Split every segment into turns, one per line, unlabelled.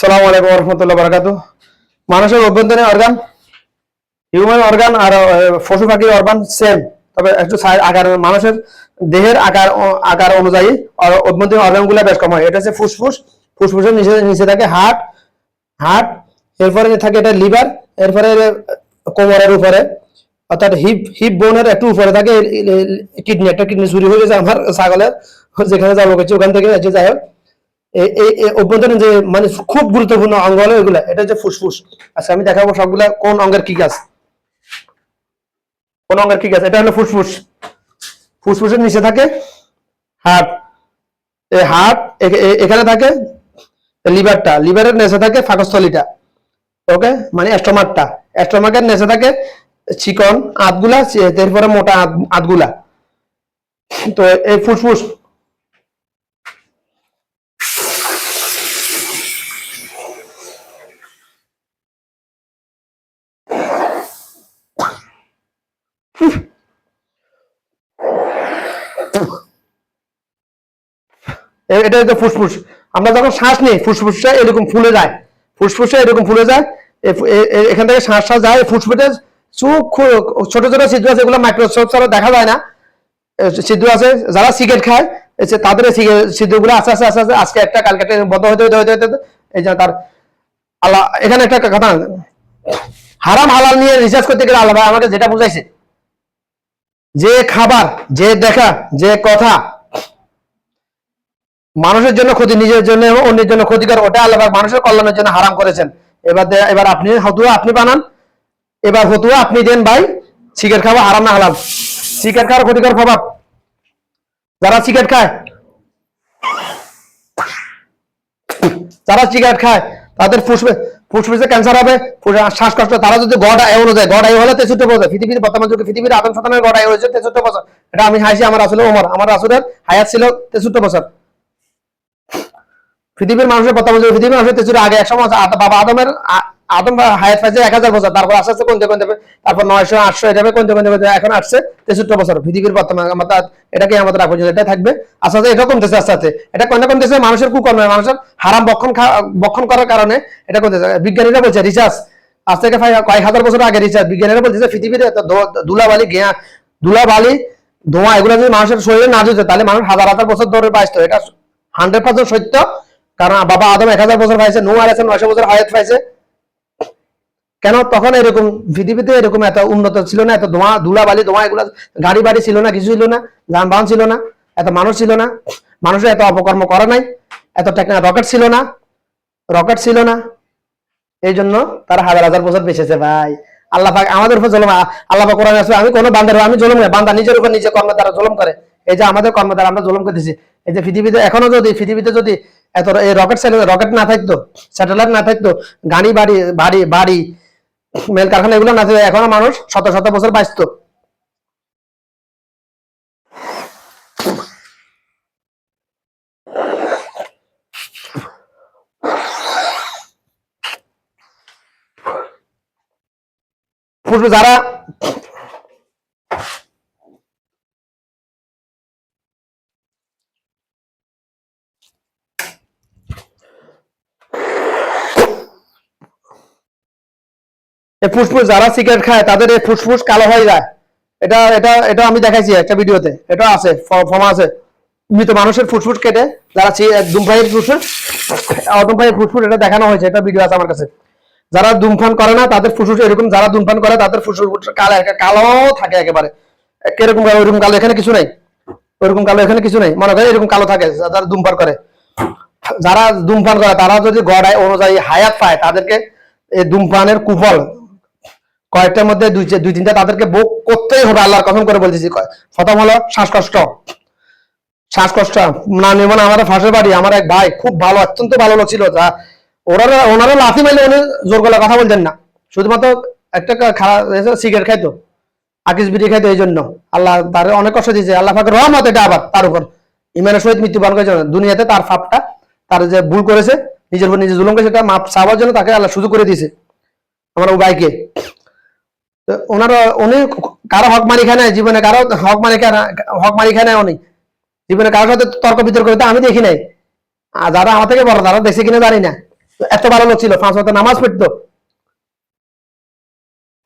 সালাম আলাইকুম রহমতুল্লাহ বারাকাত মানুষের অভ্যন্তরীণ অর্গান হিউম্যান অর্গান আর পশু পাখির অর্গান সেম তবে একটু আকার, মানুষের দেহের আকার আকার অনুযায়ী অভ্যন্তরীণ অর্গানগুলা বেশ কম হয়। এটা হচ্ছে ফুসফুস। ফুসফুসের নিচে নিচে থাকে হার্ট হার্ট এরপরে থাকে এটা লিভার এরপরে কোমরের উপরে। অর্থাৎ হিপ হিপ বোনের একটু উপরে থাকে কিডনি। একটা কিডনি চুরি হয়ে গেছে আমার ছাগলের, যেখানে যাব করছি ওখান থেকে যাই হোক। অভ্যন্তরীণ যে মানে খুব গুরুত্বপূর্ণ অঙ্গ হলো এগুলা। এটা হচ্ছে ফুসফুস। আচ্ছা আমি দেখাবো সবগুলা কোন অঙ্গের কি কাজ কোন অঙ্গের কি কাজ এটা হলো ফুসফুস। ফুসফুসের নিচে থাকে হার্ট এই হার্ট এখানে থাকে লিভারটা। লিভারের নিচে থাকে ফাঁকস্থলীটা ওকে? মানে অ্যাস্ট্রোমারটা অ্যাস্ট্রোমার্কের নিচে থাকে চিকন আতগুলা এরপরে মোটা আত- আতগুলা। তো এই ফুসফুস এটা হচ্ছে ফুসফুস। আমরা যখন শ্বাস নিই, ফুসফুসটা এরকম ফুলে যায়। ফুসফুসটা এরকম ফুলে যায়। এখান থেকে শ্বাসটা যায়। ফুসফুসে চোখ ছোট ছোট ছিদ্র আছে, এগুলো মাইক্রোস্কোপ ছাড়া দেখা যায় না। ছিদ্র আছে, যারা সিগারেট খায় তাদের ছিদ্রগুলো আস্তে আস্তে আস্তে আস্তে, আজকে একটা, কালকে বন্ধ হতে হতে হতে হতে এই যে তার আল্লাহ, এখানে একটা কথা। হারাম হালাল নিয়ে রিসার্চ করতে গেলে আল্লাহ ভাই আমাকে যেটা বুঝাইছে যে খাবার, যে দেখা, যে কথা মানুষের জন্য ক্ষতি, নিজের জন্য এবং অন্যের জন্য ক্ষতিকর, ওটা আল্লাহ মানুষের কল্যাণের জন্য হারাম করেছেন। এবার এবার আপনি হতুয়া আপনি বানান। এবার হতুয়া আপনি দেন ভাই, সিগারেট খাওয়া হারাম না, হালাল। সিগারেট খাওয়ার ক্ষতিকর প্রভাব। যারা সিগারেট খায়, যারা সিগারেট খায়, তাদের ফুসফুস ফুসফুসে ক্যান্সার হবে শ্বাসকষ্ট, তারা যদি গড় আয় অনুযায়ী গড় আয় হলে তেষট্টি বছর, পৃথিবীর বর্তমান যুগে পৃথিবীর আদম সন্তানের গড় আয় হয়েছে তেষট্টি বছর। এটা আমি হাসি, আমার আসলে ওমর, আমার আসলের হায়াত ছিল তেষট্টি বছর। পৃথিবীর মানুষের বর্তমান যুগে, পৃথিবীর মানুষের তেষট্টি আগে এক সময় বাবা আদমের আদম হায়াত পাইছে এক হাজার বছর, তারপর আস্তে আস্তে কমতে কমতে, তারপর নয়শো, আটশো এভাবে কমতে কমতে কমতে এখন আসছে তেষট্টি বছর। পৃথিবীর বর্তমান আমাদের এটাকে আমাদের রাখব? এটা থাকবে। আস্তে আস্তে এটা কমতেছে, আস্তে আস্তে। এটা কোনটা কমতেছে মানুষের কুকর্মে, মানুষের হারাম বক্ষণ বক্ষণ করার কারণে এটা কমতেছে। বিজ্ঞানীরা বলছে রিসার্চ আজ থেকে কয়েক হাজার বছর আগে রিসার্চ বিজ্ঞানীরা বলছে ধো- ধুলাবালি গেয়া ধুলাবালি, ধোঁয়া, এগুলো যদি মানুষের শরীরে না যেত তাহলে মানুষ হাজার হাজার বছর ধরে বাঁচত। এটা হান্ড্রেড পার্সেন্ট সত্য। কারণ বাবা আদম এক হাজার বছর পাইছে নু আলাইছে নয়শো বছর হায়াত পাইছে। কেন তখন এরকম পৃথিবীতে এরকম এত উন্নত ছিল না, এত ধোঁয়া ধুলা বালি ধোঁয়া, এগুলো, গাড়ি বাড়ি ছিল না, কিছু ছিল না, যানবাহন ছিল না, এত মানুষ ছিল না, মানুষের এত অপকর্ম করে নাই, এত টেকনা রকেট ছিল না, রকেট ছিল না। এই জন্য তারা হাজার হাজার বছর বেঁচেছে ভাই। আল্লাহ পাক আমাদের উপর জলম, আল্লাহ পাক কোরআন আছে, আমি কোনো বান্দার আমি জলম না, বান্দা নিজের উপর নিজে কর্ম দ্বারা জলম করে। এই যে আমাদের কর্ম দ্বারা আমরা জলম করতেছি। এই যে পৃথিবীতে এখনও যদি, পৃথিবীতে যদি এত এই রকেট রকেট না থাকতো স্যাটেলাইট না থাকতো, গাড়ি, বাড়ি বাড়ি বাড়ি মেল কারখানা এগুলো না এখনও মানুষ শত শত বছর বাঁচত। যারা এই ফুসফুস যারা সিগারেট খায়, তাদের এই ফুসফুস কালো হয়ে যায়। এটা এটা এটা আমি দেখাইছি একটা ভিডিওতে। এটা আছে ফর্মা আছে। মৃত মানুষের ফুসফুস কেটে, যারা ধূমপাইয়ের ফুসফুস ধূমপাইয়ের ফুসফুস, এটা দেখানো হয়েছে, এটা ভিডিও আছে আমার কাছে। যারা দুমফান করে না, তাদের ফুসফুস এরকম, যারা দুমফান করে, তাদের ফুসফুস কালো কালো থাকে একেবারে। এরকম কালো, ওইরকম কালো, এখানে কিছু নাই। ওইরকম কালো, এখানে কিছু নাই। মনে করে এরকম কালো থাকে যারা ধূমপান করে। যারা ধূমপান করে, তারা যদি গড়ায় অনুযায়ী হায়াত পায়, তাদেরকে এই ধূমপানের কুফল কয়েকটার মধ্যে দুই তিনটা তাদেরকে ভোগ করতেই হবে, আল্লাহর কসম করে বলতেছি। প্রথম হলো শ্বাসকষ্ট। শ্বাসকষ্ট, না নির্মাণ আমাদের ফাঁসের বাড়ি, আমার এক ভাই খুব ভালো, অত্যন্ত ভালো লোক ছিল। তা ওনারা ওনারা লাথি মাইলে উনি জোর গলা কথা বলতেন না। শুধুমাত্র একটা খারাপ সিগারেট খাইতো, আকিস বিড়ি খাইতো এই জন্য। আল্লাহ তার অনেক কষ্ট দিয়েছে। আল্লাহ ফাঁকের রহমত এটা আবার তার উপর। ইমানের সহিত মৃত্যুবরণ করেছে দুনিয়াতে তার ফাপটা তার যে ভুল করেছে, নিজের উপর নিজে জুলুম করেছে সেটা মাপ চাওয়ার জন্য তাকে আল্লাহ সুযোগ করে দিয়েছে। আমার ও ভাইকে তো ওনারা উনি কারও হক মারি খায় না জীবনে কারও হক মারি খায় হক মারি খায় না উনি। জীবনে কারোর সাথে তর্ক বিতর্ক করতে আমি দেখি নাই। আর যারা আমার থেকে বড় তারা দেখছে কিনা জানি না। এত ভালো লোক ছিল, পাঁচ ওয়াক্ত নামাজ পড়তো।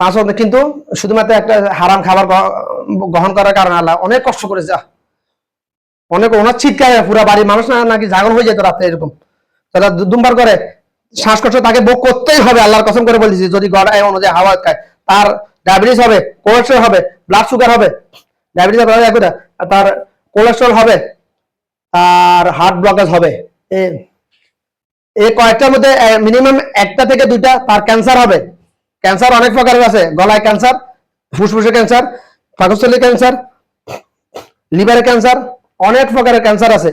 পাঁচ ওয়াক্ত কিন্তু শুধুমাত্র একটা হারাম খাবার গ্রহণ করার কারণে আল্লাহ অনেক কষ্ট করেছে। অনেক ওনার চিৎকারে পুরো বাড়ির মানুষ না নাকি জাগর হয়ে যেত রাতে এরকম। তারা দুমবার করে শ্বাসকষ্ট তাকে ভোগ করতেই হবে, আল্লাহর কসম করে বলেছি, যদি গড়ায় অনুযায়ী হাওয়া খায়, তার ডায়াবেটিস হবে কোলেস্ট্রল হবে ব্লাড সুগার হবে। ডায়াবেটিস তার কোলেস্ট্রল হবে আর হার্ট ব্লকেজ হবে। এই কয়েকটার মধ্যে মিনিমাম একটা থেকে দুইটা তার ক্যান্সার হবে। ক্যান্সার অনেক প্রকারের আছে, গলায় ক্যান্সার ফুসফুসে ক্যান্সার পাকস্থলী ক্যান্সার লিভারে ক্যান্সার অনেক প্রকারের ক্যান্সার আছে।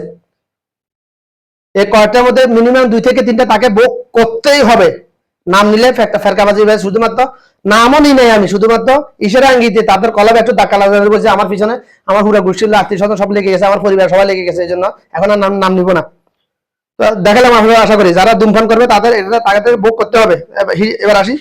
এই কয়েকটার মধ্যে মিনিমাম দুই থেকে তিনটা তাকে ভোগ করতেই হবে। নাম নিলে ফেরকাবাজি ভাই শুধুমাত্র নামও নি নাই আমি, শুধুমাত্র ঈশ্বরের আঙ্গিতে তাদের কলবে একটু ধাক্কা লাগাতে বলছে, আমার পিছনে আমার পুরো গোষ্ঠীর আত্মীয় স্বজন সব লেগে গেছে, আমার পরিবার সবাই লেগে গেছে এই জন্য এখন আর নাম নাম নিব না। তো দেখালাম আপনারা আশা করি, যারা দুমফান করবে, তাদের এটা তাদের বুক করতে হবে। এবার আসি।